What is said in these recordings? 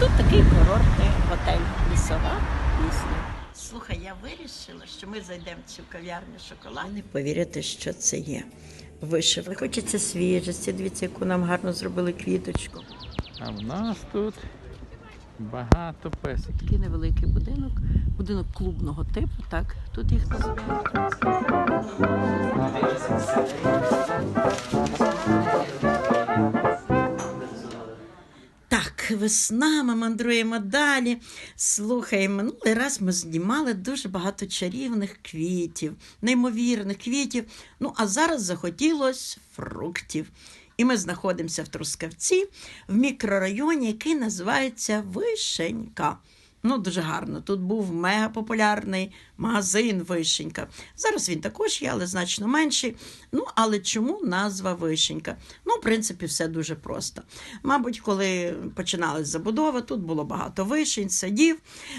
тут такий курортний готель Лісова пісня. Слухай, я вирішила, що ми зайдемо в цю кав'ярню шоколад. Не повірите, що це є. Вишивка. Хочеться свіжості. Дивіться, яку нам гарно зробили квіточку. А в нас тут багато песиків. Такий невеликий будинок, будинок клубного типу, так тут їх називають. Весна, ми мандруємо далі. Слухай, минулий раз ми знімали дуже багато чарівних квітів, неймовірних квітів. Ну, а зараз захотілось фруктів. І ми знаходимося в Трускавці, в мікрорайоні, який називається Вишенька. Ну, дуже гарно. Тут був мегапопулярний магазин Вишенька. Зараз він також є, але значно менший. Ну, але чому назва Вишенька? Ну, в принципі, все дуже просто. Мабуть, коли починалась забудова, тут було багато вишень, садів.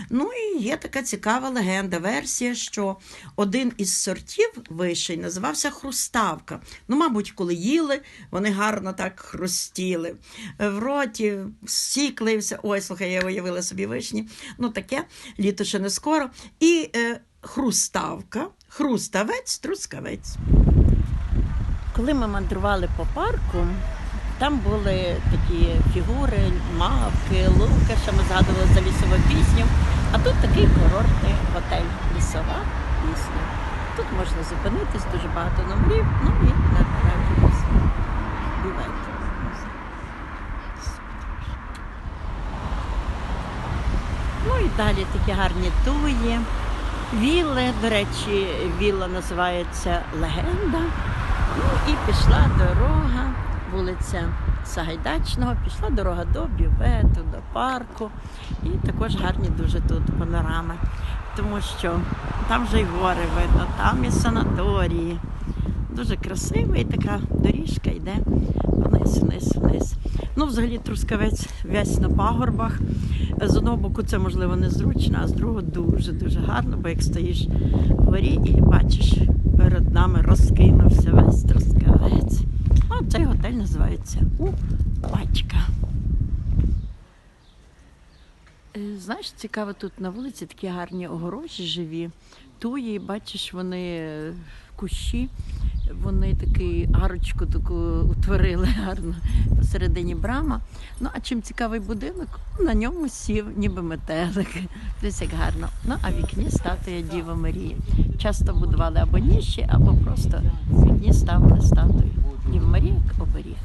Ну і є така цікава легенда, версія, що один із сортів вишень називався Хруставка. Ну, мабуть, коли їли, вони гарно так хрустіли. В роті сік лився. Ой, слухай, я уявила собі вишні. Ну, таке, літо ще не скоро. І е, хруставка, хруставець, трускавець. Коли ми мандрували по парку, там були такі фігури, мавки, лукаша, ми згадували за лісову пісню. А тут такий курортний готель Лісова пісня. Тут можна зупинитись, дуже багато номерів, ну і направитись. Бувайте. Ну і далі такі гарні туї. Вілли, до речі, вілла називається Легенда. Ну і пішла дорога, вулиця Сагайдачного, пішла дорога до бювету, до парку. І також гарні дуже тут панорами. Тому що там вже й гори видно, там і санаторії. Дуже красива і така доріжка йде вниз, вниз, вниз. Ну, взагалі, трускавець весь на пагорбах. З одного боку, це можливо незручно, а з другого дуже-дуже гарно, бо як стоїш вгорі і бачиш, перед нами розкинувся весь трускавець. Ну, цей готель називається У Пачка. Е, Знаєш, цікаво, тут на вулиці такі гарні огорожі живі. Туї, бачиш, вони е, кущі, вони таку арочку таку утворили гарно посередині брама. Ну, а чим цікавий будинок, на ньому сів, ніби метелик. Десь як гарно. Ну, а вікні статуя Діва Марії. Часто будували або ніші, або просто вікні ставили статую. Діва Марія як оберіг.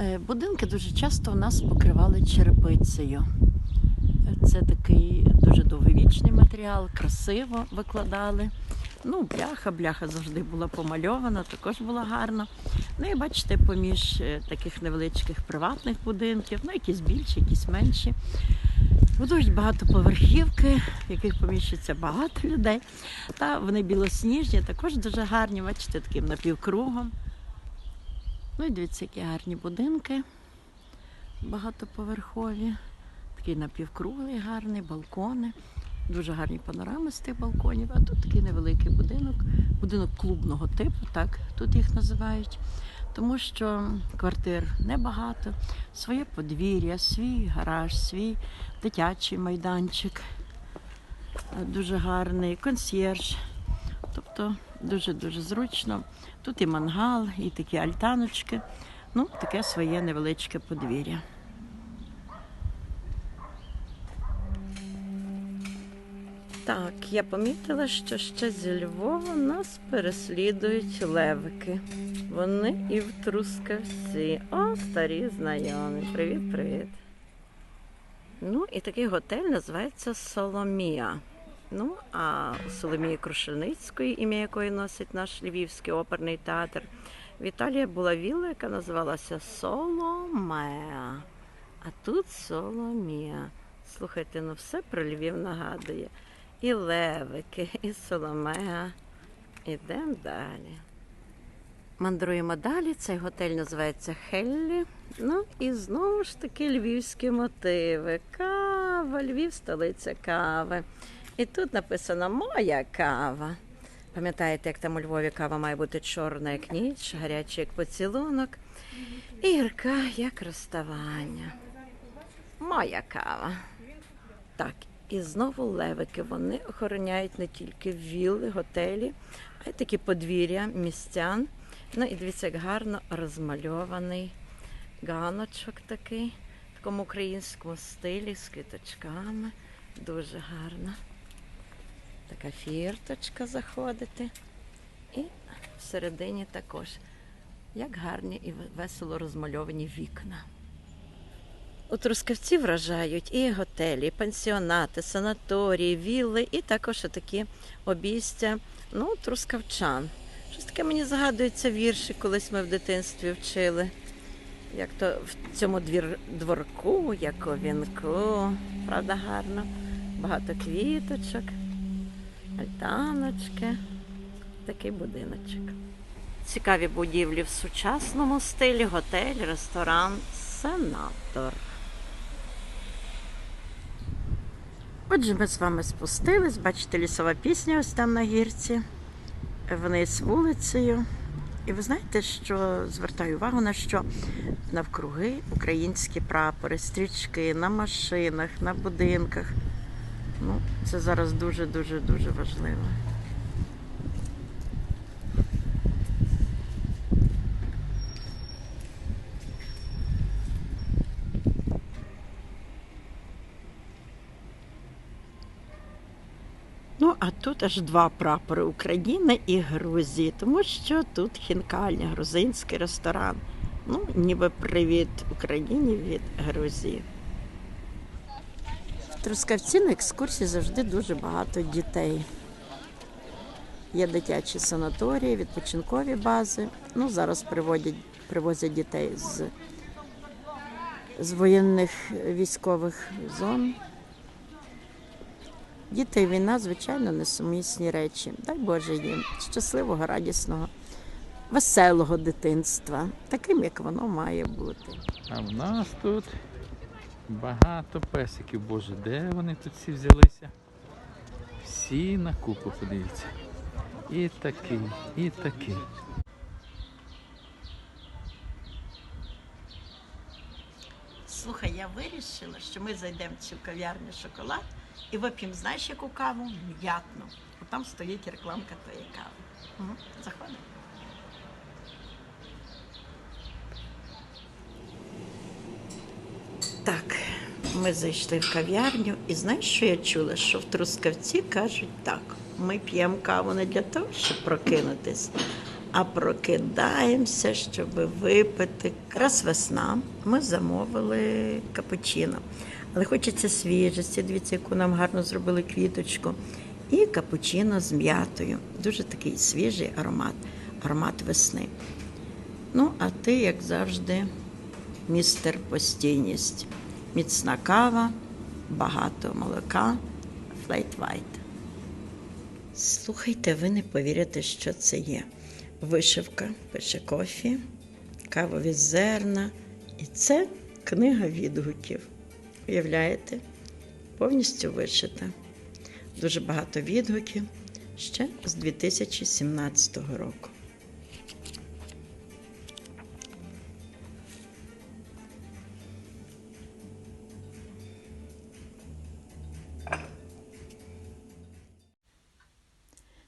Е, Будинки дуже часто у нас покривали черепицею. Це такий дуже довговічний матеріал, красиво викладали. Ну, бляха, бляха завжди була помальована, також була гарно. Ну і бачите, поміж е, таких невеличких приватних будинків, ну якісь більші, якісь менші. Будують багатоповерхівки, в яких поміщується багато людей. Та вони білосніжні, також дуже гарні, бачите, таким напівкругом. Ну і дивіться, які гарні будинки багатоповерхові. Такий напівкруглий гарний, балкони. Дуже гарні панорами з тих балконів. А тут такий невеликий будинок, будинок клубного типу, так тут їх називають. Тому що квартир небагато, своє подвір'я, свій гараж, свій дитячий майданчик. Дуже гарний консьєрж. Тобто дуже-дуже зручно. Тут і мангал, і такі альтаночки. Ну, таке своє невеличке подвір'я. Я помітила, що ще зі Львова нас переслідують левики. Вони і в Трускавці. О, старі знайомі. Привіт, привіт. Ну, і такий готель називається Соломія. Ну, а у Соломії Крушеницької, ім'я якої носить наш Львівський оперний театр, в Італії була вілла, яка називалася Соломеа. А тут Соломія. Слухайте, ну все про Львів нагадує. І левики, і Соломеа. Ідемо далі. Мандруємо далі. Цей готель називається Хеллі. Ну і знову ж таки львівські мотиви. Кава, Львів, столиця кави. І тут написано Моя кава. Пам'ятаєте, як там у Львові кава має бути чорна, як ніч, гаряча, як поцілунок. І гірка, як розставання. Моя кава. Так, і знову левики. Вони охороняють не тільки вілли, готелі, а й такі подвір'я містян. Ну і дивіться, як гарно розмальований ганочок такий, в такому українському стилі з квіточками. Дуже гарно. Така фірточка заходити. І всередині також. Як гарні і весело розмальовані вікна. У Трускавці вражають і готелі, і пансіонати, санаторії, вілли, і також такі обійстя ну, трускавчан. Щось таке мені згадується вірші, колись ми в дитинстві вчили. Як то в цьому двір, дворку, як у вінку. Правда, гарно. Багато квіточок, альтаночки, такий будиночок. Цікаві будівлі в сучасному стилі, готель, ресторан, сенатор. Отже, ми з вами спустились, бачите, лісова пісня ось там на гірці, вниз вулицею. І ви знаєте, що звертаю увагу на що навкруги українські прапори, стрічки на машинах, на будинках. Ну, це зараз дуже, дуже, дуже важливо. А тут аж два прапори України і Грузії, тому що тут хінкальня, грузинський ресторан. Ну, ніби привіт Україні від Грузії. В Трускавці на екскурсії завжди дуже багато дітей. Є дитячі санаторії, відпочинкові бази. Ну, зараз приводять, привозять дітей з, з воєнних військових зон. Діти і війна, звичайно, несумісні речі. Дай Боже їм щасливого, радісного, веселого дитинства, таким, як воно має бути. А в нас тут багато песиків. Боже, де вони тут всі взялися? Всі на купу, подивіться. І такий, і такий. Слухай, я вирішила, що ми зайдемо в цю кав'ярню шоколад і вип'ємо, знаєш, яку каву? М'ятну. Там стоїть рекламка твоєї кави. Угу. Заходимо. Так, ми зайшли в кав'ярню, і знаєш, що я чула? Що в Трускавці кажуть так: ми п'ємо каву не для того, щоб прокинутись, а прокидаємося, щоб випити. Якраз весна ми замовили капучино. Але хочеться свіжості. Дивіться, яку нам гарно зробили квіточку. І капучино з м'ятою. Дуже такий свіжий аромат, аромат весни. Ну, а ти, як завжди, містер постійність. Міцна кава, багато молока, флейт вайт. Слухайте, ви не повірите, що це є. Вишивка, пише кофі, кавові зерна. І це книга відгуків. Уявляєте? Повністю вишита. Дуже багато відгуків ще з 2017 року.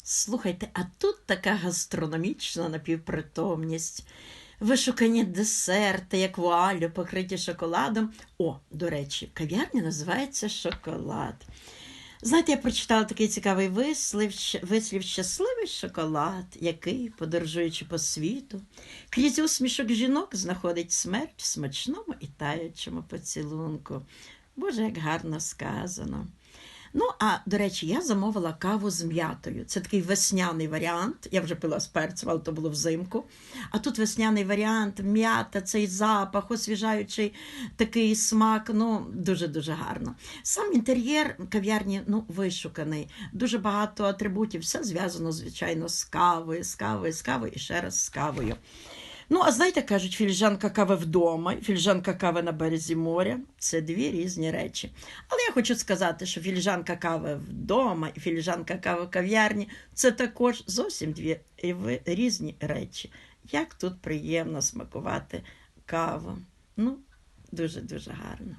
Слухайте, а тут така гастрономічна напівпритомність. Вишукані десерти, як вуалю, покриті шоколадом. О, до речі, кав'ярня називається Шоколад. Знаєте, я прочитала такий цікавий вислів, вислів щасливий шоколад, який, подорожуючи по світу, крізь усмішок жінок знаходить смерть в смачному і таючому поцілунку. Боже, як гарно сказано. Ну, а до речі, я замовила каву з м'ятою. Це такий весняний варіант. Я вже пила з перцем, але то було взимку. А тут весняний варіант, м'ята, цей запах, освіжаючий такий смак. Ну, дуже-дуже гарно. Сам інтер'єр кав'ярні ну, вишуканий. Дуже багато атрибутів. Все зв'язано, звичайно, з кавою, з кавою, з кавою і ще раз з кавою. Ну, а знаєте, кажуть, філіжанка кави вдома, і філіжанка кави на березі моря це дві різні речі. Але я хочу сказати, що філіжанка кави вдома і філіжанка кави в кав'ярні це також зовсім дві різні речі. Як тут приємно смакувати кава. Ну, дуже-дуже гарно.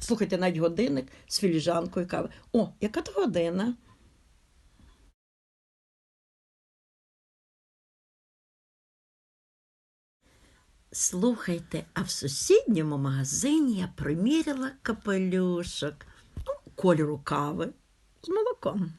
Слухайте, навіть годинник з філіжанкою кави. О, яка то година? Слухайте, а в сусідньому магазині я приміряла капелюшок ну, кольору кави з молоком.